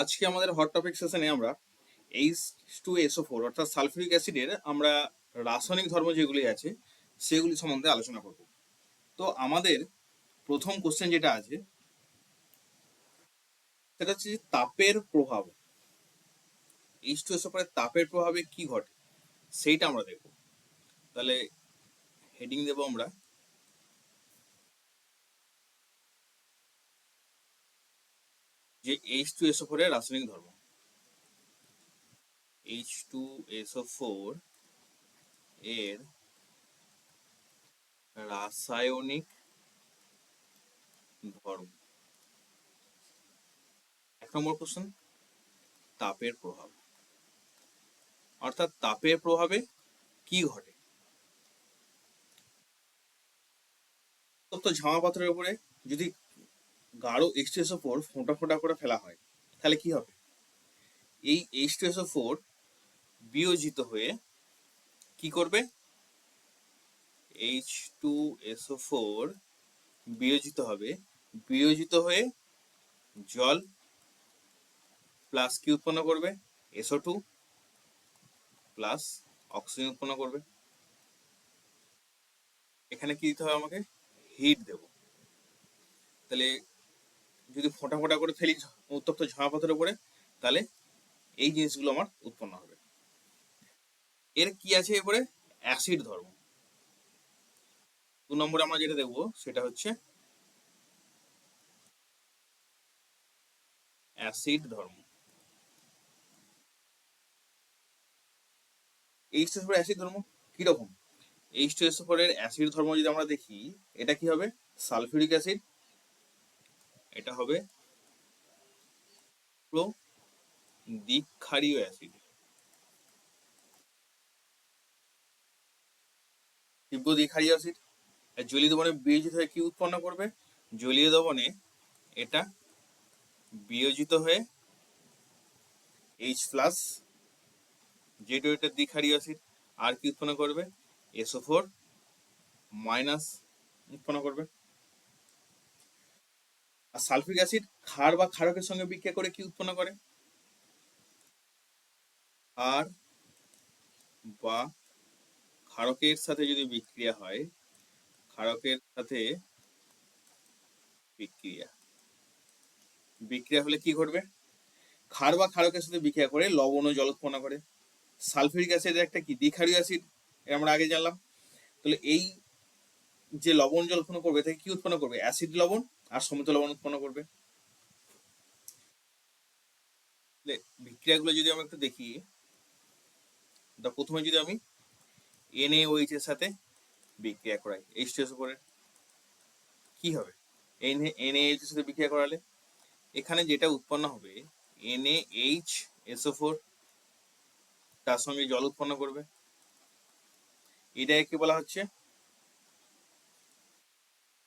আজকে আমাদের hot topic সেশনে আমরা এইচ টু এসও ফোর অর্থাৎ সালফিউরিক অ্যাসিডের আমরা রাসায়নিক ধর্ম যেগুলি আছে, সেগুলি সম্বন্ধে আলোচনা করব। তো আমাদের প্রথম কোশ্চেন যেটা আছে, সেটা হচ্ছে তাপের প্রভাব। এইচ টু এসও ফোরের তাপের প্রভাবে কি ঘটে, সেইটা আমরা দেখব। তাহলে হেডিং দেবো আমরা যে এইচ টু এসও ফোর এর রাসায়নিক ধর্ম। এইচ টু এসও ফোর এর রাসায়নিক ধর্ম। এক নম্বর কোশ্চেন তাপের প্রভাব। অর্থাৎ তাপের প্রভাবে কি ঘটে? তো ঝামা পাথরের উপরে যদি গাঢ় এইচ ও ফোর ফোঁটা ফোঁটা করে ফেলা হয়, তাহলে কি হবে? এই এইচ টু এসও ফোর বিয়োজিত হয়ে কি করবে? এইচ টু এসও ফোর বিয়োজিত হবে, বিয়োজিত হয়ে জল প্লাস কি উৎপন্ন করবে? এসও টু প্লাস অক্সিজেন উৎপন্ন করবে। এখানে কি দিতে হবে আমাকে? হিট দেব। তাহলে যদি ফোঁটা ফোঁটা করে ফেলি উত্তপ্ত ঝামা পাথরের উপরে, তাহলে এই জিনিসগুলো আমার উৎপন্ন হবে। এর কি আছে এরপরে? অ্যাসিড ধর্ম। দু নম্বরে আমরা যেটা দেখব, সেটা হচ্ছে অ্যাসিড ধর্ম। এইচ টু অ্যাসিড ধর্ম কীরকম? এইচ টু এর অ্যাসিড ধর্ম যদি আমরা দেখি, এটা কি হবে? সালফিউরিক অ্যাসিড এটা হবে প্রো অ্যাসিড। তীব্র দ্বিক্ষারীয় অ্যাসিড জলীয় দবনে বিয়োজিত হয়ে কি উৎপন্ন করবে? জলীয় দবনে এটা বিয়োজিত হয়ে এইচ প্লাস যেটা এটা দ্বিক্ষারীয় অ্যাসিড আর কি উৎপন্ন করবে? এসও ফোর মাইনাস উৎপন্ন করবে। আর সালফিক অ্যাসিড ক্ষার বা ক্ষারকের সঙ্গে বিক্রিয়া করে কি উৎপন্ন করে? আর বা ক্ষারকের সাথে যদি বিক্রিয়া হয়, ক্ষারকের সাথে বিক্রিয়া। বিক্রিয়া হলে কি ঘটবে? ক্ষার বা ক্ষারকের সাথে বিক্রিয়া করে লবণ ও জল উৎপন্ন করে। সালফিউরিক অ্যাসিড একটা কি? দ্বিক্ষারীয় অ্যাসিড আমরা আগে জানলাম। তাহলে এই যে লবণ জল উৎপন্ন করবে থেকে কি উৎপন্ন করবে? অ্যাসিড লবণ আর সমিত লবণ উৎপন্ন করবে। বিক্রিয়াগুলো যদি আমরা একটু দেখি প্রথমে যদি আমি এনএওএইচ এর সাথে বিক্রিয়া করাই এইচ টু করে কি হবে? এনএএইচ এর সাথে বিক্রিয়া করালে, এখানে যেটা উৎপন্ন হবে এনএএইচ এসও ফোর তার সঙ্গে জল উৎপন্ন করবে। এটা কি বলা হচ্ছে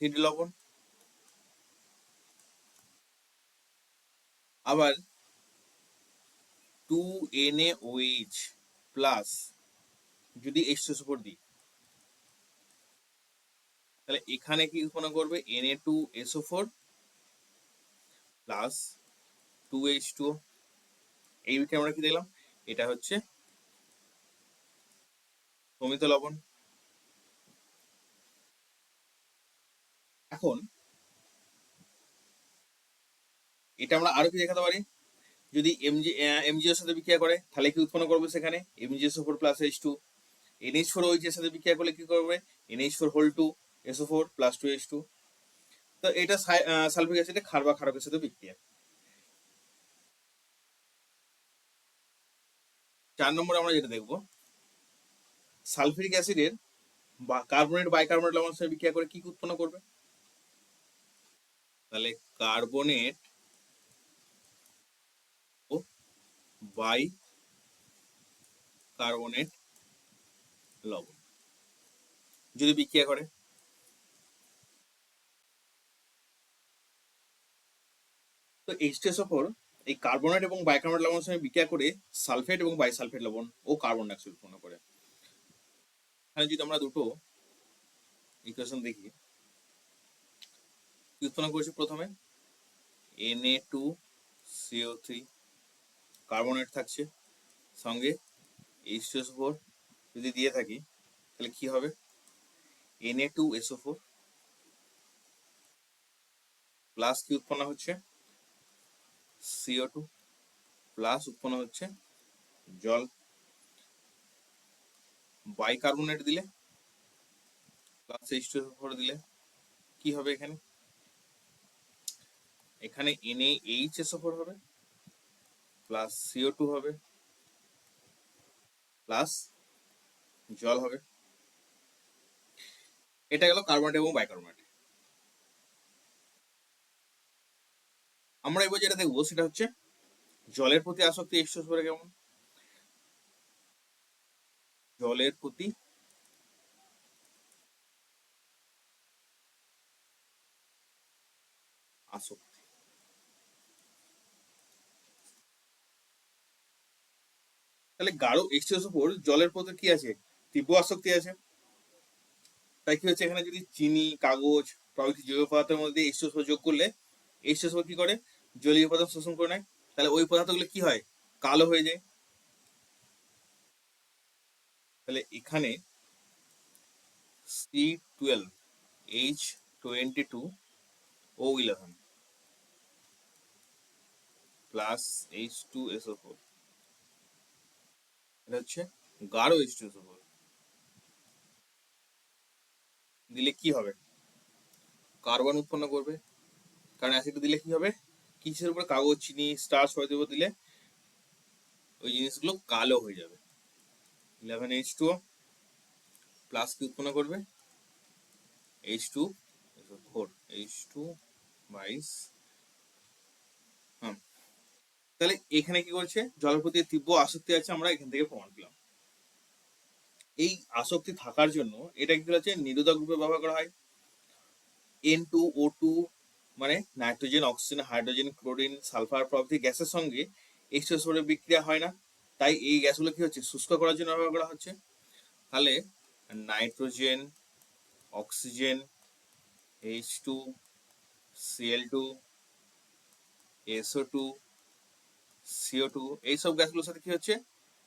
হিট লবণ আবার টু এন ওএইচ প্লাস যদি এইচ টু উপর দিই, তাহলে এখানে কি উৎপন্ন করবে? N A two SO four plus two H two এই আমরা কি দেখলাম? এটা হচ্ছে সমিত লবণ। এখন এটা আমরা আরও কি দেখাতে পারি। যদি এমজি এমজিওর সাথে বিক্রিয়া করে, তাহলে কি উৎপন্ন করবে সেখানে? MgSO four plus H two NH four OH এর সাথে বিক্রিয়া করলে কি করবে? NH four whole two SO four plus two H two তো এটা সালফিক অ্যাসিডে ক্ষার বা সাথে বিক্রিয়া। চার নম্বর আমরা যেটা দেখব সালফিউরিক অ্যাসিডের বা কার্বনেট, বাইকার্বনেট লবণের সঙ্গে বিক্রিয়া করে কি উৎপন্ন করবে? তাহলে কার্বনেট বাই কার্বনেট লবণ। যদি বিক্রিয়া করে। তো এইচটিএসও এই কার্বনেট এবং বাইকার্বনেট লবণের সঙ্গে বিক্রিয়া করে সালফেট এবং বাইসালফেট লবণ ও কার্বন ডাইঅক্সাইড উৎপন্ন করে। এখানে যদি আমরা দুটো ইকুয়েশন দেখি উৎপন্ন করেছি প্রথমে? NA two CO three carbonate থাকছে সঙ্গে এইচ টু ফোর যদি দিয়ে থাকি, তাহলে কি হবে? NA two SO four plus কি উৎপন্ন হচ্ছে? সিও টু প্লাস উৎপন্ন হচ্ছে জল। বাইকার্বনেট দিলে প্লাস এইচ টু ফোর দিলে কি হবে এখানে? এখানে এনএ এইচ এসও ফোর হবে। প্লাস সিও টু হবে প্লাস জল হবে। এটা গেল কার্বনেট এবং বাইকার্বনেট আমরা এবার যেটা দেখব সেটা হচ্ছে জলের প্রতি আসক্তি টু ফোরে কেমন? জলের প্রতি আসক্তি। তাহলে গাঢ় এইচটিএস উপর জলের প্রতি কি আছে? তীব্র আসক্তি আছে। তাই কি হচ্ছে? এখানে যদি চিনি, কাগজ প্রভৃতি জৈব পদার্থের মধ্যে এইচটিএস যোগ করলে এইচটিএস কি করে? জলীয় পদার্থ শোষণ করে নেয়। তাহলে ওই পদার্থগুলো কি হয়? কালো হয়ে যায়। তাহলে এখানে C twelve H twenty two O eleven plus H two SO four এটা হচ্ছে গাঢ় এইচ টু এসও ফোর দিলে কি হবে? কার্বন উৎপন্ন করবে। কারণ অ্যাসিড দিলে কি হবে? কিসের উপরে? কাগজ, চিনি স্টার্চ হয়ে দেবো দিলে ওই জিনিসগুলো কালো হয়ে যাবে। ইলেভেন এইচ টু প্লাস কি উৎপন্ন করবে? H two four H two বাইশ তাহলে এখানে কি করছে? জলের প্রতি তীব্র আসক্তি আছে, আমরা এখান থেকে প্রমাণ পেলাম। এই আসক্তি থাকার জন্য এটা কি হচ্ছে নিরোধক রূপে ব্যবহার করা হয়। এন টু ও টু মানে nitrogen, oxygen, hydrogen, chlorine, sulphur প্রভৃতি গ্যাসের সঙ্গে এইচএসওর বিক্রিয়া হয় না। তাই এই গ্যাসগুলো কি হচ্ছে? শুষ্ক করার জন্য ব্যবহার করা হচ্ছে। তাহলে nitrogen, oxygen H two CL two SO two CO two এইসব গ্যাসগুলোর সাথে কি হচ্ছে?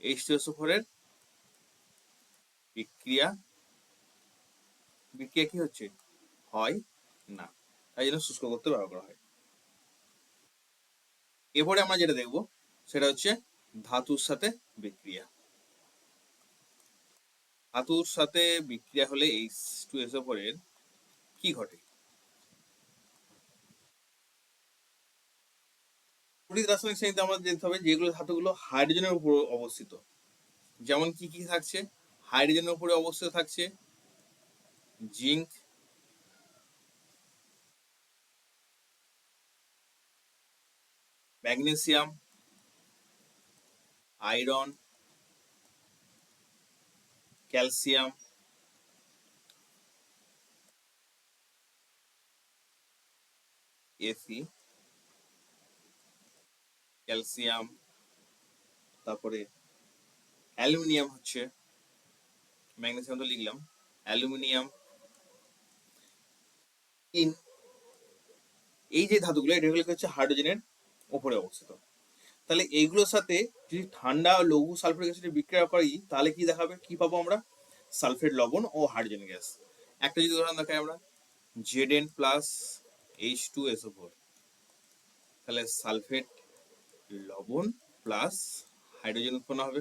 এইচ টু এসও ফোরের বিক্রিয়া বিক্রিয়া কি হচ্ছে? হয় না। তাই জন্য শুষ্ক করতে ব্যবহার করা হয়। এরপরে আমরা যেটা দেখব, সেটা হচ্ছে ধাতুর সাথে বিক্রিয়া। ধাতুর সাথে বিক্রিয়া হলে এইচ টু এসও ফোরের কি ঘটে? তড়িৎ রাসায়নিক শ্রেণীতে আমরা দেখতে হবে যেগুলো ধাতুগুলো হাইড্রোজেনের উপর অবস্থিত। যেমন কি কি থাকছে? হাইড্রোজেনের উপরে অবস্থিত থাকছে জিঙ্ক ম্যাগনেসিয়াম আয়রন ক্যালসিয়াম এফি ক্যালসিয়াম, তারপরে অ্যালুমিনিয়াম হচ্ছে, ম্যাগনেসিয়াম তো লিখলাম, অ্যালুমিনিয়াম, ইন, এই যে ধাতুগুলো এটাগুলো হচ্ছে হাইড্রোজেনের উপরে অবস্থিত। তাহলে এইগুলোর সাথে যদি ঠান্ডা লঘু সালফারিক অ্যাসিডের বিক্রিয়া করি, তাহলে কি দেখাবে? কি পাবো আমরা? সালফেট, লবণ ও হাইড্রোজেন গ্যাস। একটা যদি উদাহরণ দেখাই আমরা Z N plus H two SO four তাহলে সালফেট লবণ প্লাস হাইড্রোজেন উৎপন্ন হবে।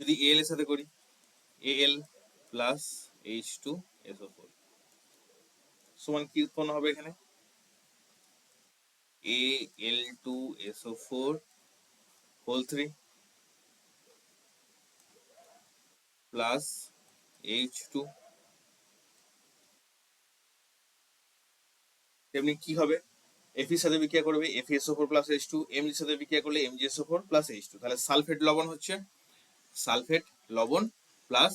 যদি এল এর সাথে করি L plus H two SO four সমান কি উৎপন্ন হবে এখানে? A L two SO four whole three plus H two তেমনি কি হবে? এফ এর সাথে বিক্রিয়া করবে F SO four plus H two M এর সাথে বিক্রিয়া করলে M GSO four plus H two তাহলে সালফেট লবণ হচ্ছে, সালফেট লবণ প্লাস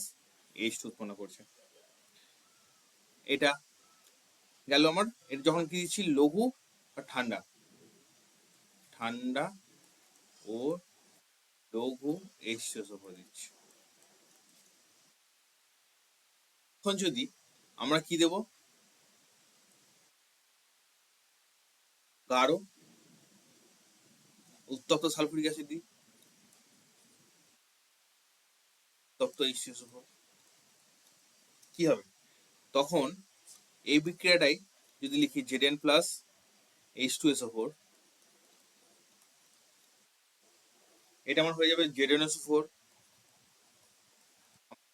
এইচ টু উৎপন্ন করছে। এটা গেল আমার, এটা যখন কি দিচ্ছি? লঘু আর ঠান্ডা। ঠান্ডা ও লঘু এইচ টু উপর দিচ্ছি। এখন যদি আমরা কি দেব? গাঢ় উত্তপ্ত সালফিউরিক অ্যাসিড দিই। উত্তপ্ত H2SO4 কি হবে? তখন এই বিক্রিয়াটাই যদি লিখি Zn প্লাস H2SO4 এটা আমার হয়ে যাবে জেডেন এস ফোর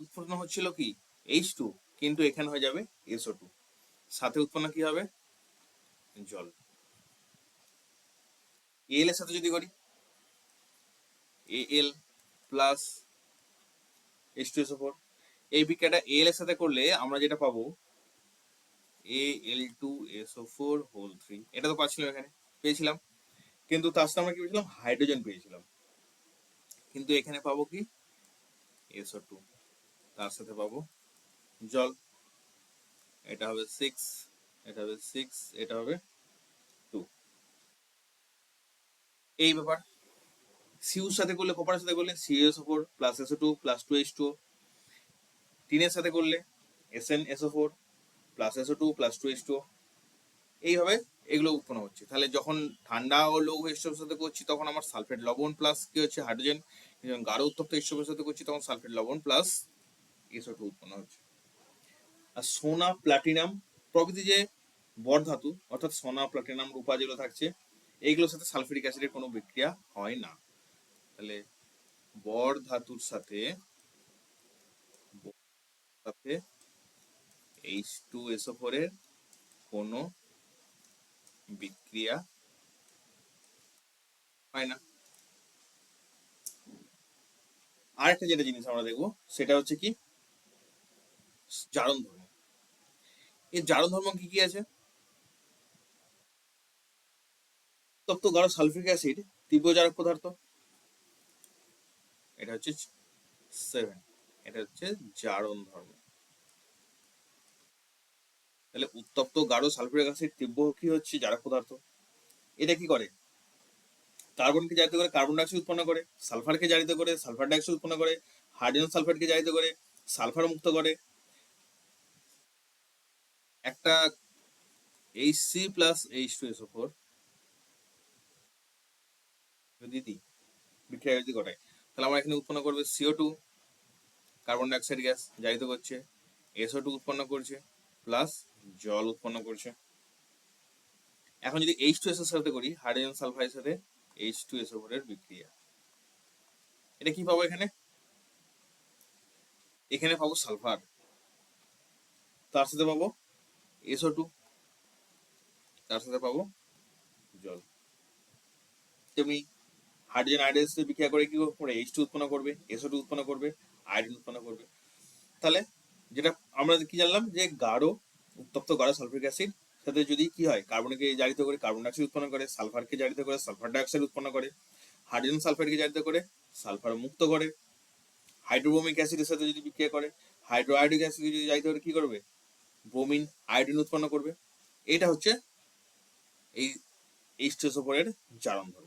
উৎপন্ন হচ্ছিল কি? H2 কিন্তু এখানে হয়ে যাবে SO2 সাথে উৎপন্ন কি হবে? জল। এল এর সাথে যদি করি A L plus H two SO four এই বিক্রিয়াটা এল এর সাথে করলে আমরা যেটা পাবো A L two SO four whole three এটা তো পাচ্ছিলাম এখানে, পেয়েছিলাম। কিন্তু তার সাথে আমরা কি পেয়েছিলাম? হাইড্রোজেন পেয়েছিলাম। কিন্তু এখানে পাবো কি? এসও টু তার সাথে পাবো জল। এটা হবে সিক্স এটা হবে সিক্স এটা হবে টু এই ব্যাপার। সিউর সাথে করলে কপারের সাথে করলে CSO four plus SO two plus two H two টিনের সাথে করলে S N SO four plus SO two plus two H two এইভাবে এগুলো উৎপন্ন হচ্ছে। তাহলে যখন ঠান্ডা ও লৌহ স্টোভের সাথে করছি, তখন আমার সালফেট লবণ প্লাস কি হচ্ছে? হাইড্রোজেন। যখন গাঢ় উত্তপ্ত স্টোভের সাথে করছি, তখন সালফেট লবণ প্লাস এসও টু উৎপন্ন হচ্ছে। আর সোনা প্লাটিনাম প্রভৃতি যে বরধাতু, অর্থাৎ সোনা প্লাটিনাম রূপা যেগুলো থাকছে এইগুলোর সাথে সালফিউরিক অ্যাসিডের কোনো বিক্রিয়া হয় না। তাহলে বর ধাতুর সাথে সাথে এইচ টু এসও ফোরের কোনো বিক্রিয়া হয় না। আরেকটা যেটা জিনিস আমরা দেখব, সেটা হচ্ছে কি? জারণ ধর্ম। এই জারণ ধর্ম কি কি আছে? তপ্ত গাঢ় সালফিক অ্যাসিড তীব্র জারক পদার্থ। এটা হচ্ছে সেভেন এটা হচ্ছে জারণ ধর্ম। তাহলে উত্তপ্ত গাঢ় সালফিউরিক অ্যাসিড, তীব্র কি হচ্ছে? জারক পদার্থ। এটা কি করে? কার্বনকে জারিত করে কার্বন ডাইঅক্সাইড উৎপন্ন করে সালফারকে জারিত করে সালফার ডাইঅক্সাইড উৎপন্ন করে হাইড্রোজেন সালফাইডকে জারিত করে সালফার মুক্ত করে। একটা H C plus H two SO four যদি দিই বিক্রিয়া যদি ঘটায়। তাহলে আমরা এখানে উৎপন্ন করবে CO two carbon dioxide gas জারিত করছে এসও টু উৎপন্ন করছে প্লাস জল উৎপন্ন করছে। এখন যদি এইচ টু এসের সাথে করি হাইড্রোজেন সালফাইডের সাথে এইচ টু এসও ফোরের বিক্রিয়া। এটা কি পাবো এখানে? এখানে পাবো সালফার তার সাথে পাবো এসও টু তার সাথে পাবো জল। তেমনি হাইড্রোজেন আয়োডাইড বিক্রিয়া করে কি করে এইচ টু উৎপন্ন করবে এসও টু উৎপন্ন করবে আয়োডিন উৎপন্ন করবে। তাহলে যেটা আমরা কি জানলাম? যে গাঢ় উত্তপ্ত গাঢ় সালফিক অ্যাসিড সাথে যদি কি হয়? কার্বনকে জারিত করে কার্বন ডাইঅক্সাইড উৎপন্ন করে সালফারকে জারিত করে সালফার ডাইঅক্সাইড উৎপন্ন করে হাইড্রোজেন সালফাইডকে জারিত করে সালফার মুক্ত করে হাইড্রোবোমিক অ্যাসিডের সাথে যদি বিক্রিয়া করে হাইড্রোআয়োডিক অ্যাসিড যদি জারিত করে কি করবে? ব্রোমিন আয়োডিন উৎপন্ন করবে। এটা হচ্ছে এই এইচ টু এর জারণ ধর্ম